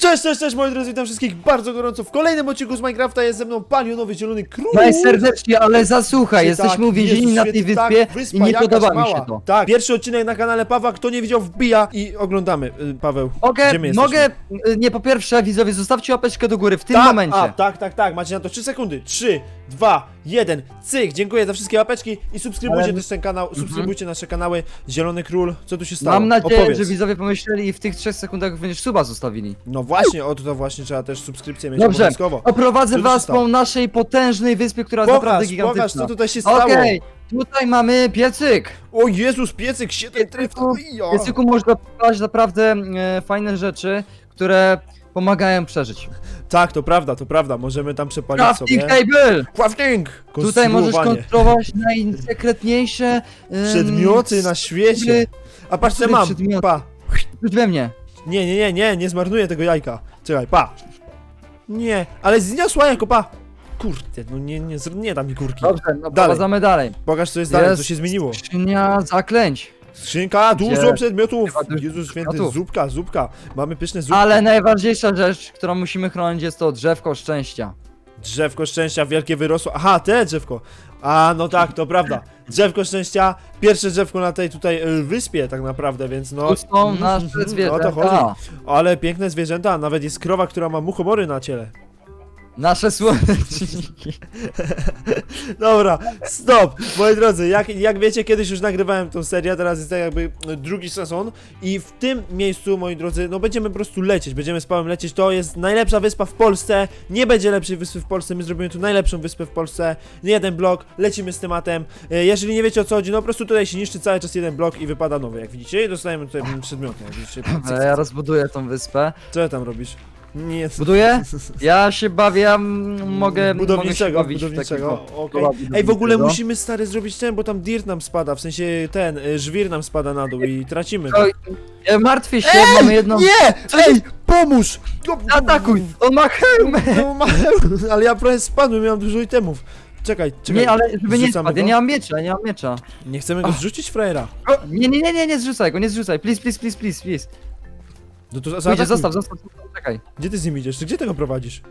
Cześć, cześć, cześć moi drodzy, witam wszystkich bardzo gorąco w kolejnym odcinku z Minecrafta, jest ze mną palionowy zielony król. Najserdecznie, ale zasłuchaj, Tak, jesteśmy uwięzieni Jezus na tej tak, wyspie wyspa i nie jakaś podoba mi mała. się to. Tak, pierwszy odcinek na kanale Pawła, kto nie widział wbija i oglądamy. Y, Paweł, Mogę, gdzie my jesteśmy? mogę, y, nie po pierwsze widzowie, zostawcie łapeczkę do góry w tym tak, momencie. A, tak, tak, tak, macie na to 3 sekundy. 3, 2, 1, cyk, dziękuję za wszystkie łapeczki i subskrybujcie Ale- też ten kanał, subskrybujcie nasze kanały Zielony Król, co tu się stało? Mam nadzieję, Opowiedz. że widzowie pomyśleli i w tych trzech sekundach będziesz suba zostawili. No właśnie, o to właśnie trzeba też subskrypcję mieć Dobrze, obowiązkowo. oprowadzę Co tu się was stało? po naszej potężnej wyspie, która jest naprawdę Pokaż, gigantyczna. pokaż, co tutaj się stało. Okej, tutaj mamy piecyk. O Jezus, piecyk, 7 tryf, W piecyku można pobrać naprawdę e, fajne rzeczy, które pomagają przeżyć. Tak, to prawda, to prawda, możemy tam przepalić Crafting sobie. table! Crafting! Tutaj możesz Konstruowanie. kontrolować najsekretniejsze em, Przedmioty na świecie. A patrz co mam, przedmiot? pa. Rzuć we mnie. Nie, nie, nie, nie, nie zmarnuję tego jajka. Czekaj, pa. Nie, ale zniosła jajko, pa. Kurde, no nie, nie, zr- nie da mi górki. Dobrze, no prowadzamy dalej. Pokaż co jest dalej, co się zmieniło. Skrzynia zaklęć. Skrzynka, dużo Gdzie? przedmiotów. Chyba dużo Jezus święty, przedmiotów. zupka, zupka. Mamy pyszne zupki. Ale najważniejsza rzecz, którą musimy chronić jest to drzewko szczęścia. Drzewko szczęścia wielkie wyrosło. Aha, te drzewko. A, no tak, to prawda. Drzewko szczęścia, pierwsze drzewko na tej tutaj y, wyspie tak naprawdę, więc no... Tu są Mhm, nasze mhm, O to zwierzęta. chodzi. Ale piękne zwierzęta, nawet jest krowa, która ma muchomory na ciele. Nasze słoneczniki. Dobra, stop! Moi drodzy, jak, jak wiecie, kiedyś już nagrywałem tą serię, teraz jest tak jakby drugi sezon i w tym miejscu, moi drodzy, no będziemy po prostu lecieć, będziemy z Pawłem lecieć, to jest najlepsza wyspa w Polsce, nie będzie lepszej wyspy w Polsce, my zrobimy tu najlepszą wyspę w Polsce, nie jeden blok, lecimy z tematem, E, jeżeli nie wiecie o co chodzi, no po prostu tutaj się niszczy cały czas jeden blok i wypada nowy, jak widzicie, i dostajemy tutaj przedmioty, jak widzicie, Ale ja rozbuduję tą wyspę. co ty tam robisz? Nie, Buduję? Ja się bawię, ja m- mogę, budowniczego, mogę się bawić w budowniczego, okej. Ej, w ogóle budowniczego. musimy stary zrobić ten, bo tam dirt nam spada, w sensie ten, y, żwir nam spada na dół i tracimy. Ja martwię się, mamy jedną... Nie! Ej, pomóż! Atakuj! On ma hełmę! No, ma- ale ja prawie spadłem, miałem dużo itemów. Czekaj, czekaj. Nie, ale żeby nie Zrzucamy spadł, ja go? nie mam miecza, nie mam miecza. Nie chcemy go zrzucić, frajera. Nie, nie, nie, nie, nie zrzucaj go, nie zrzucaj, please, please, please, please, please. No to za- Pójdzie, zostaw, zostaw, zostaw, czekaj. Gdzie ty z nim idziesz? Ty Gdzie tego prowadzisz?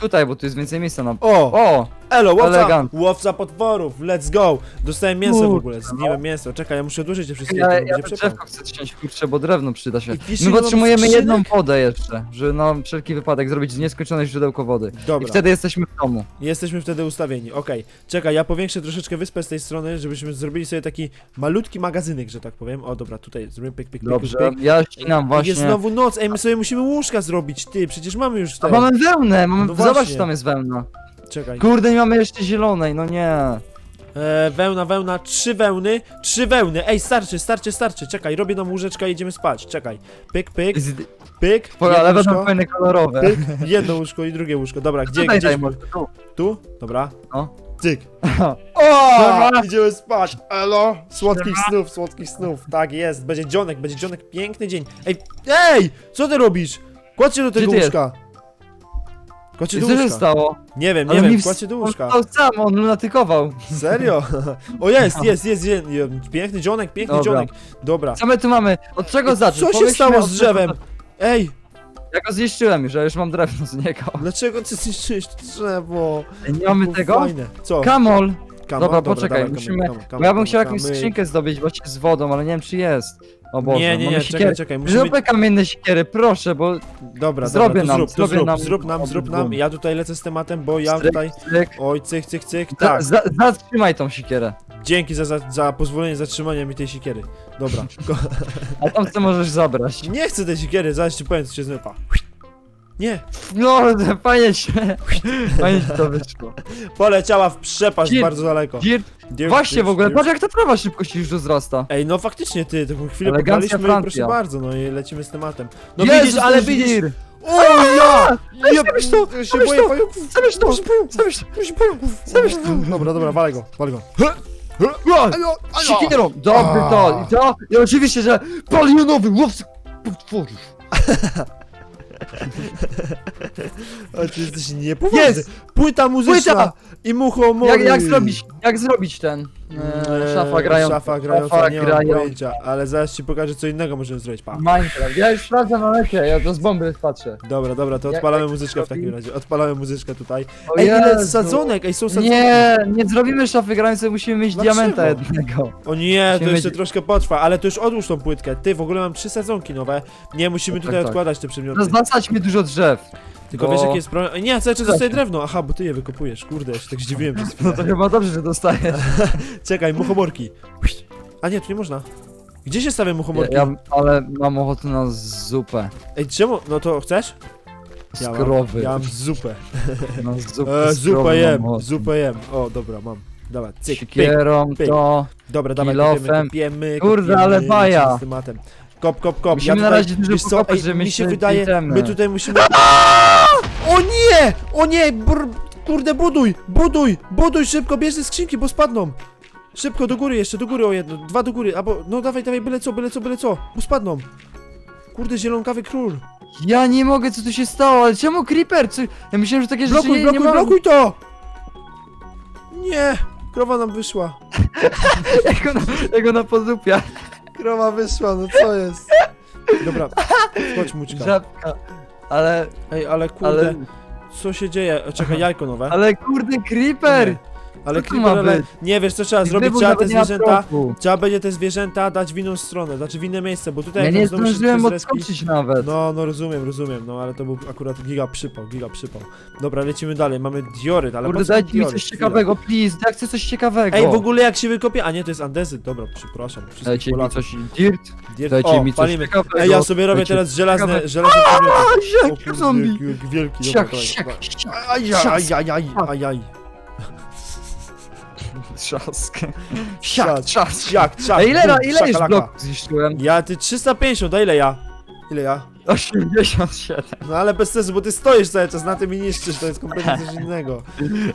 Tutaj, bo tu jest więcej miejsca na... O! O! Elo, łowca! Elegancko. Łowca potworów, let's go! Dostałem mięso w ogóle, zgniłem mięso. Czekaj, ja muszę odłożyć te wszystkie, Ja, ja to drzewko chcę ciąć, kurczę, bo drewno przyda się. I wiesz, My ile mam potrzebujemy skrzynek? jedną wodę jeszcze, żeby na wszelki wypadek zrobić nieskończone źródełko wody. Dobra. I wtedy jesteśmy w domu. Jesteśmy wtedy ustawieni, okej. Czekaj, ja powiększę troszeczkę wyspę z tej strony, żebyśmy zrobili sobie taki malutki magazynek, że tak powiem. O, dobra, tutaj zrobimy pyk, pyk, pyk, Dobrze, pyk, pyk. ja ścinam właśnie. Jest znowu noc, ej, my sobie musimy łóżka zrobić, ty, przecież mamy już A te... mamy wełnę, mamy... No zobacz, czy tam jest wełna. Czekaj. Kurde, nie mamy jeszcze zielonej, no nie. E, wełna, wełna, trzy wełny, trzy wełny, ej, starczy, starczy, starczy, czekaj, robię nam łóżeczka i idziemy spać, czekaj. Pyk, pyk, Z- pyk, Ale jedno będą łóżko, fajne kolorowe. pyk, jedno łóżko i drugie łóżko, dobra, gdzie, Tutaj gdzie, daj może, tu. tu? Dobra. No. Cyk. O! Idziemy spać, elo! Słodkich snów, słodkich snów, tak jest, będzie dzionek, będzie dzionek, piękny dzień. Ej, ej, co ty robisz? Kładź się do tego ty łóżka. Kładź się do Co się łóżka. stało? Nie wiem, nie Ale wiem, się do On stał sam, on lunatykował. Serio? O jest, jest, jest, jest, piękny dzionek, piękny Dobra. dzionek. Dobra. Co my tu mamy? Od czego zacząć? Co się Pomyślmy stało od z czego drzewem? zacząć. Ej, Ja go zniszczyłem już, ja już mam drewno z niego. dlaczego ty zniszczyłeś drzewo? Nie mamy Było tego? Fajne. Co? Kamol! Kamo, Dobra, poczekaj, musimy- Bo ja bym chciał jakąś skrzynkę zdobyć właśnie z wodą, ale nie wiem czy jest. O Boże, Nie, nie, mamy nie, czekaj, czekaj, musimy... Zróbmy kamienne siekiery, proszę, bo Dobra, Zrobię dobra, to nam, zrób, to zrobię zrób, nam- zrób nam, zrób nam. Ja tutaj lecę z tematem, bo ja Stryk, tutaj... stryk. Oj, cyk, cyk, cyk, Za, tak. za, zatrzymaj tą siekierę. Dzięki za, za, za pozwolenie zatrzymania mi tej siekiery. Dobra. Ko- A tam co możesz zabrać. Nie chcę tej siekiery, zaraz ci powiem, co się zmypa. Nie, No, fajnie się. Fajnie się to wyszło. poleciała w przepaść bardzo daleko. Dirt, Dirt, właśnie w ogóle, patrz jak ta trawa szybko się już rozrasta. Ej, no faktycznie ty, taką chwilę Elegancja pograliśmy i proszę bardzo, no i lecimy z tematem. No Jezus, widzisz, ale widzisz... żwir. O ja! Ja Zabierz to, ja się zabierz boję to. pająków! Zabierz to, zabierz to. Pająków! Zabierz to. Dobra, dobra, walę go, walę go. O, Alo, alo! Siekierą, dobry to, i to, i oczywiście, że palionowy łowca potworów. A ty jesteś niepoważny. Jest! Płyta muzyczna Płyta! i muchomory. Jak, jak zrobić, jak zrobić ten? E, szafa grająca. Szafa grająca, Szafa nie mam grająca. pojęcia, ale zaraz ci pokażę co innego możemy zrobić, pa. Minecraft. Ja już sprawdzam na necie, ja to z bomby patrzę. Dobra, dobra, to Jak- odpalamy jak muzyczkę w takim razie, odpalamy muzyczkę tutaj. O Ej, ile Jezu. sadzonek, ej, są sadzonki. Nie, nie zrobimy szafy grającej, musimy mieć Dlaczego? diamenta jednego. O nie, to Musimy jeszcze mieć- troszkę potrwa, ale to już odłóż tą płytkę. Ty, w ogóle mam trzy sadzonki nowe. Nie, musimy Tak, tutaj tak. odkładać te przedmioty. No zasadźmy dużo drzew. Tylko bo- wiesz jaki jest problem? Nie, cały czas dostaję drewno. Aha, bo ty je wykopujesz. Kurde, ja się tak zdziwiłem przez No to chyba dobrze, że dostajesz. Czekaj, muchomorki. A nie, tu nie można. Gdzie się stawia Ja, muchomorki? ja, ale mam ochotę na zupę. Ej, czemu? No to chcesz? Z Ja mam, krowy. ja mam zupę. Na zupę E, z krowy zupę jem, mam ochotę. zupę jem. O, dobra, mam. Dobra, cyk, pyk. Siekierą pyk. to... Dobra, dawaj, kilofem. kopiemy, kopiemy, Kurde, kopiemy, ale baja. tematem. Kop, kop, kop. Musimy na tutaj- razie dużo wiesz co, pokopać, ej, żeby mi się wydaje, itemy. my tutaj musimy... O nie! O nie! Brr, kurde, buduj! Buduj! Buduj szybko, bierz te skrzynki, bo spadną! Szybko, do góry jeszcze, do góry o jedno, dwa do góry, albo, no dawaj, dawaj, byle co, byle co, byle co, bo spadną. Kurde, zielonkawy król. Ja nie mogę, co tu się stało, ale czemu creeper? Co? Ja myślałem, że takie rzeczy Blokuj, nie, blokuj, nie blokuj to! Nie! Krowa nam wyszła. Jak ona, jak ona podupia. Krowa wyszła, no co jest? Dobra, chodź mućka. Żabka. Ale, Ej, ale kurde, ale, co się dzieje? Czekaj, jajko nowe. ale kurde, creeper! Nie. Ale Co tu ma creeper, ale być? nie wiesz co trzeba zrobić, trzeba nawet te nie ma zwierzęta, prochu. trzeba będzie te zwierzęta dać w inną stronę, znaczy w inne miejsce, bo tutaj Ja jak nie nam znowu się zdążyłem ktoś zrespi- odskoczyć nawet. No, no rozumiem, rozumiem, no ale to był akurat giga przypał, giga przypał. Dobra, lecimy dalej, mamy dioryt, ale Kurde, po co dajcie mi dioryt? coś Chwila. ciekawego, please, ja chcę coś ciekawego. Ej, w ogóle jak się wykopie, a nie, to jest andezyt, dobra, przepraszam. wszystkich Dajcie mi Polaków. coś, dirt, dajcie o, mi coś palimy. ciekawego. Ej, ja sobie robię Dajcie teraz żelazne, ciekawe- żelazne. A, O kurde, zombie! jaki- jaki wielki, dobra, Siak, dawaj, siak, dawaj. siak. Trzask. Trzask. Siak, trzask. Siak, siak, Ej, ile, bum, ile już szakalaka. bloków zniszczyłem? Ja, ty 350, a ile ja? Ile ja? 87. No ale bez sensu, bo ty stoisz cały czas na tym i niszczysz, to jest kompletnie coś innego.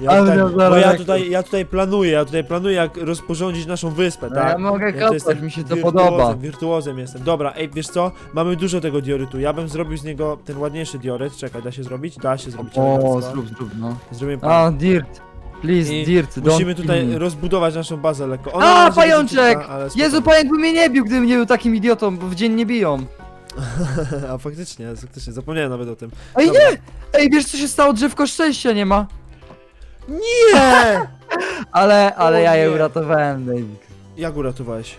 Ja Ale tutaj, no bo ja jak- tutaj, ja tutaj planuję, ja tutaj planuję jak rozporządzić naszą wyspę, No tak? ja mogę Ja to kopać, mi się to wirtuozem, podoba. Wirtuozem jestem. Dobra, ej, wiesz co? Mamy dużo tego diorytu. Ja bym zrobił z niego ten ładniejszy dioryt. Czekaj, da się zrobić? Da się zrobić. O, elegancko. zrób, zrób, no. Zrobimy A, dirt. Please, I dirt, don't Musimy tutaj me. rozbudować naszą bazę lekko. A, na razie będzie pajączek! ale Jezu, pająk by mnie nie bił, gdybym nie był takim idiotą, bo w dzień nie biją. A faktycznie, faktycznie, zapomniałem nawet o tym. Ej, Dobra. nie! Ej, wiesz co się stało? Drzewko szczęścia nie ma. Nie! Ale, ale O ja je nie. uratowałem, David. Jak uratowałeś?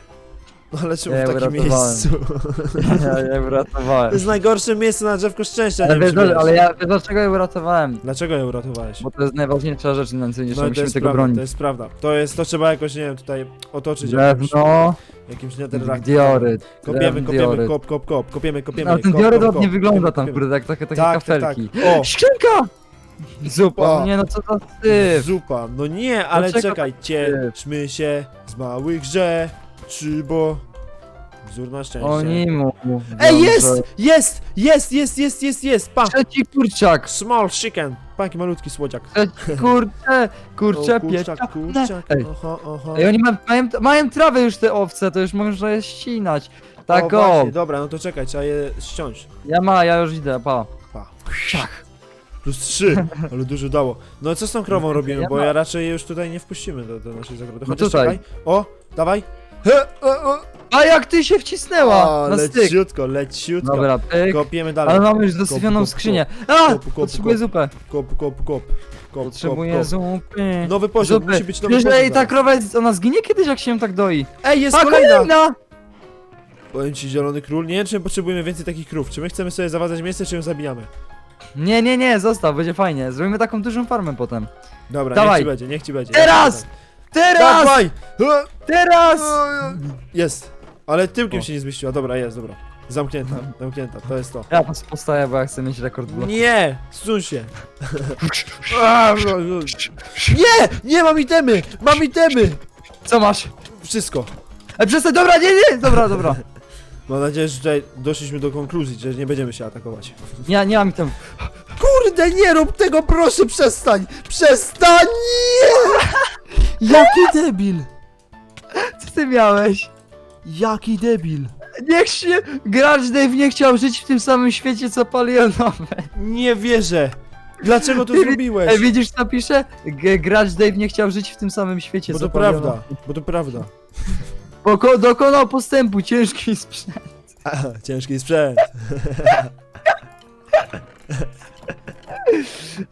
No ale czemu Ja w takim uratowałem. miejscu? Ja je To uratowałem. jest najgorsze miejsce na drzewko szczęścia, Ale nie wiesz, wiem, czy ale ja wiesz dlaczego je uratowałem? Dlaczego je uratowałeś? Bo to jest najważniejsza rzecz na No to musimy tego prawda, bronić. to jest prawda. To jest, to trzeba jakoś, nie wiem, tutaj otoczyć jakimś, Drewno, jakimś netherrackiem. dioryt. Kopiemy, drewno, kopiemy, dioryt. kop, kop, kop, kopiemy, kopiemy. Ale ten kop, dioryt kop, ładnie kop, wygląda tam, kopiemy. kurde, jak takie, takie Tak, tak, tak. kafelki. O, Skrzynka! Zupa, O. nie no co to ty? zupa. No nie, ale Dlaczego czekaj, cieszmy się z małych rzeczy, bo wzór na szczęście. O nie mu. Ej, jest! Jest! Jest, jest, jest, jest, jest! Pa! Trzeci kurczak! Small chicken! Pa, jaki malutki słodziak. Trzeci kurcze! Kurcze O, kurczak, kurczak. Ej. Oho, oho. Ej, oni mają, mają, mają trawę już te owce, to już można je ścinać. Tak o, o! właśnie, dobra, no to czekaj, trzeba je ściąć. Ja ma, ja już idę, pa. Pa. Plus trzy, ale dużo dało. No co z tą krową robimy, Ja bo ma- ja raczej jej już tutaj nie wpuścimy do, do naszej zagrody. No Chociaż tutaj. czekaj. O, dawaj. A jak ty się wcisnęła O, na styk. leciutko, leciutko. Dobra, pyk. Kopiemy dalej. Ale mamy już kop, skrzynię. A! Kop, kop, Potrzebuję kop. zupę. Kop, kop, kop. Kop, Potrzebuję kop, kop. zupy. Nowy poziom, Zupy. musi być nowy Wiesz, poziom. ej, ta krowa jest, ona zginie kiedyś, jak się ją tak doi. Ej, jest A kolejna! kolejna! Powiem ci, zielony król. Nie wiem, czy my potrzebujemy więcej takich krów. Czy my chcemy sobie zawadzać miejsce, czy ją zabijamy? Nie, nie, nie, zostaw, będzie fajnie. Zrobimy taką dużą farmę potem. Dobra, Dawaj. niech ci będzie, niech ci będzie. Teraz! Teraz! Dawaj! Teraz! Jest. Ale tyłkiem O. się nie zmieściła. Dobra, jest, dobra. Zamknięta, zamknięta, to jest to. Ja postaję, bo ja chcę mieć rekord bloku. Nie! Zsuń się! A, no, no. Nie! Nie, mam itemy! Mam itemy! Co masz? Wszystko. Ej, przestań, dobra, nie, nie! Dobra, dobra. Mam nadzieję, że tutaj doszliśmy do konkluzji, że nie będziemy się atakować. Nie, nie mam tam. Kurde, nie rób tego, proszę, przestań! Przestań! Nie! Jaki debil! Co ty miałeś? Jaki debil! Niech się... Gracz Dave nie chciał żyć w tym samym świecie, co palionowe. Nie wierzę! Dlaczego to Ej, zrobiłeś? Ej, widzisz co pisze? G gracz Dave nie chciał żyć w tym samym świecie, Bo co to Paliono. prawda, bo to prawda. Poko dokonał postępu, ciężki sprzęt. Ciężki sprzęt.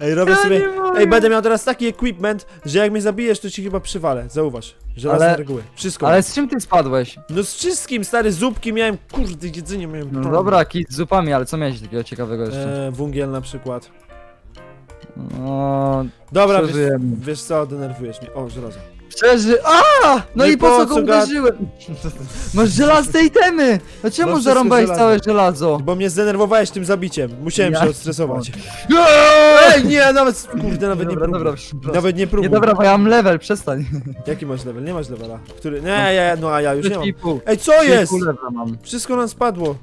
Ej, robię Ja sobie... nie mogę. Ej, będę miał teraz taki equipment, że jak mnie zabijesz, to ci chyba przywalę. Zauważ. Żelazne Ale- reguły. Wszystko. Ale z czym ty spadłeś? No z wszystkim, stary, zupki miałem, kurde, jedzenie miałem. No dobra, kit z zupami, ale co miałeś takiego ciekawego jeszcze? E, wungiel na przykład. No, Dobra, wiesz, przeżyjemy. wiesz co, denerwujesz mnie. O, żelazo. Przeży... A! No No i po co go uderzyłem? Masz żelazne itemy! No czemu wszystko zarąbałeś żelazne. całe żelazo? Bo mnie zdenerwowałeś tym zabiciem. Musiałem Ja- się odstresować. Eee! Ej, nie, nawet, kurde, nawet nie Dobra, próbuj. dobra, przepraszam. Nawet nie próbuj. Nie dobra, bo ja mam level, przestań. Jaki masz level? Nie masz levela. Który? Nie, ja, no a ja już nie mam. Ej, co jest? Pół levela mam. Wszystko nam spadło.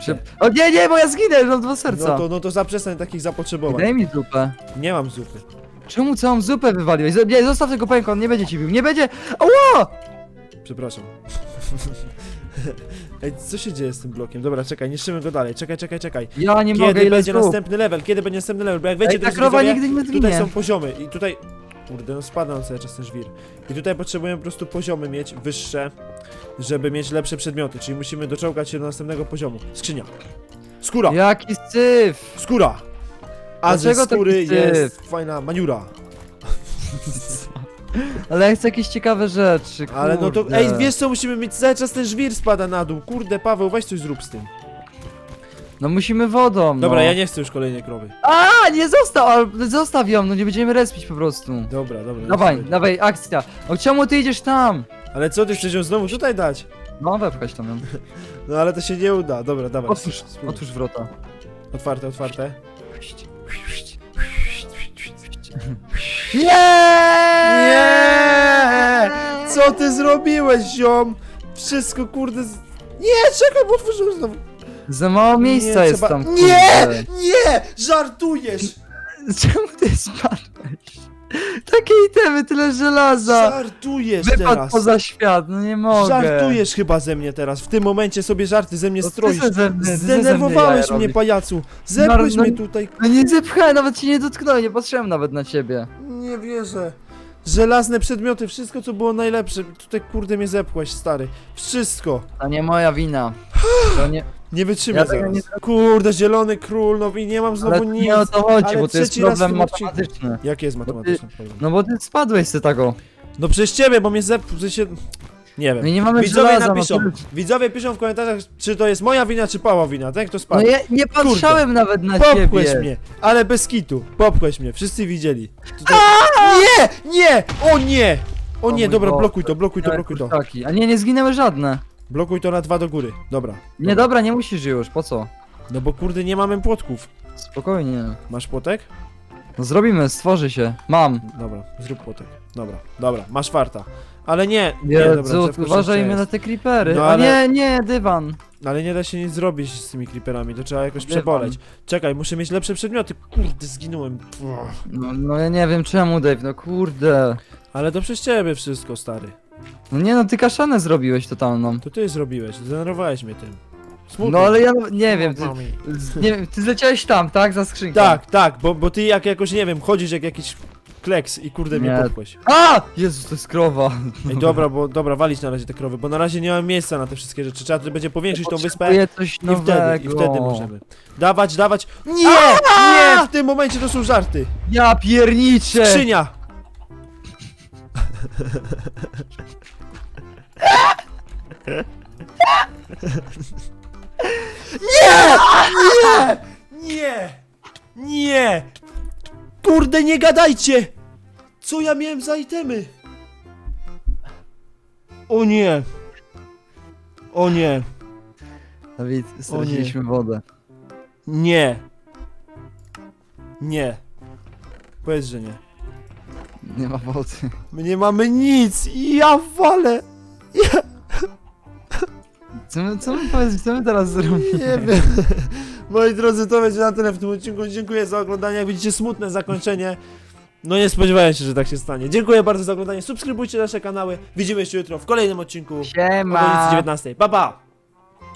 Prze- O nie, nie, bo ja zginę, mam dwa serca. No to, no to zaprzestań takich zapotrzebowań. Daj mi zupę. Nie mam zupy. Czemu całą zupę wywaliłeś? Z- Nie, zostaw tego pęka, on nie będzie ci bił. Nie będzie... Ała! Przepraszam. Ej, co się dzieje z tym blokiem? Dobra, czekaj, niszczymy go dalej. Czekaj, czekaj, czekaj. Ja nie mogę, Kiedy ile będzie zup. następny level? Kiedy będzie następny level? Bo jak wiecie, Ej, ta drodzy krowa widzowie, nigdy nie tutaj zginie. są poziomy i tutaj... Kurde, no spada nam cały czas ten żwir. I tutaj potrzebujemy po prostu poziomy mieć wyższe, żeby mieć lepsze przedmioty, czyli musimy doczołgać się do następnego poziomu. Skrzynia. Skóra! Jaki syf! Skóra! A ze Dlaczego taki skóry syf? jest fajna maniura. Ale ja chcę jakieś ciekawe rzeczy, kurde. Ale no to, ej, wiesz co, musimy mieć cały czas ten żwir spada na dół. Kurde, Paweł, weź coś zrób z tym. No musimy wodą, Dobra, no. ja nie chcę już kolejnej krowy. A, nie został, ale zostaw ją, no nie będziemy respić po prostu. Dobra, dobra. Dawaj, dawaj, akcja. O czemu ty idziesz tam? Ale co, ty chcesz ją znowu tutaj dać? No, wepchać tam ją. No ale to się nie uda. Dobra, dawaj. Otwórz, spróbuj. otwórz wrota. Otwarte, otwarte. Nie! Nie! Co ty zrobiłeś, ziom? Wszystko, kurde... Z... Nie, czekaj, bo otworzyłem znowu. Za mało miejsca jest trzeba- tam. Nie! kurde. Nie! Żartujesz! Czemu ty spadłeś? Takie itemy, tyle żelaza. Żartujesz Wypadł teraz. poza świat, no nie mogę. Żartujesz chyba ze mnie teraz. W tym momencie sobie żarty ze mnie ty stroisz. se ze mnie- ty se ze mnie Zdenerwowałeś jaja mnie, robisz. pajacu. Zepłeś No, no- mnie tutaj. No nie zepchałem, nawet ci nie dotknąłem, nie patrzyłem nawet na ciebie. Nie wierzę. Żelazne przedmioty, wszystko co było najlepsze. Tutaj kurde mnie zepchłeś, stary. Wszystko. To nie moja wina. To nie... Nie wytrzymaj Ja tego zaraz. nie Kurde, zielony król, no i nie mam znowu Ale nic. nie o to chodzi, Ale bo to jest trzeci raz w problem tym odcinku. matematyczny. Jaki jest matematyczny problem? No bo ty spadłeś z tego. No przez ciebie, bo mnie zepchł, się... Nie wiem. No i nie mamy Widzowie żelaza, napiszą, no, widzowie piszą w komentarzach, czy to jest moja wina, czy Pała wina, tak? Kto no spadł? ja nie patrzałem nawet na Popchłeś ciebie. mnie, ale bez kitu. Popchłeś mnie, wszyscy widzieli. Tutaj... Nie! Nie! O nie! O O nie, mój dobra, Boże. blokuj to, blokuj to, blokuj to. Taki. A nie, nie zginęły żadne. Blokuj to na dwa do góry. Dobra. Nie, dobra, nie musisz już, po co? No bo kurde, nie mamy płotków. Spokojnie. Masz płotek? No zrobimy, stworzy się. Mam. Dobra, zrób płotek. Dobra, dobra, masz farta. Ale nie, nie, dobra, Jezu, drzewko uważajmy na te creepery. No ale- nie, nie, dywan. Ale nie da się nic zrobić z tymi creeperami, to trzeba jakoś przeboleć. Czekaj, muszę mieć lepsze przedmioty. Kurde, zginąłem. Pff. No, no ja nie wiem czemu, Dave, no kurde. Ale to przez ciebie wszystko, stary. No nie no, ty kaszanę zrobiłeś totalną. To ty zrobiłeś, zdenerwowałeś mnie tym. Smutno. No ale ja no- nie wiem, ty, Smutno mi. z- nie wiem, ty zleciałeś tam, tak? Za skrzynkę. Tak, tak, bo, bo ty jak jakoś, nie wiem, chodzisz jak jakiś kleks i kurde mnie Nie. popchłeś. A! Jezus, to jest krowa. Ej, dobra, bo dobra, walić na razie te krowy, bo na razie nie mam miejsca na te wszystkie rzeczy. Trzeba tu będzie powiększyć tą wyspę Potrzebuję coś i nowego. wtedy, i wtedy możemy. Dawać, dawać. Nie! Nie! W tym momencie to są żarty. Ja pierniczę! Skrzynia! Nie! Nie! Nie! Nie! Kurde, nie gadajcie! Co ja miałem za itemy? O nie! O nie! Dawid, straciliśmy wodę. Nie! Nie! Powiedz, że nie. Nie ma wody. My nie mamy nic i ja walę! Co my, co my, powiedz, co my teraz zrobimy? Nie wiem. Moi drodzy, to będzie na tyle w tym odcinku. Dziękuję za oglądanie. Jak widzicie, smutne zakończenie. No nie spodziewałem się, że tak się stanie. Dziękuję bardzo za oglądanie. Subskrybujcie nasze kanały. Widzimy się jutro w kolejnym odcinku. O Siema! godzinie 19. Pa, pa!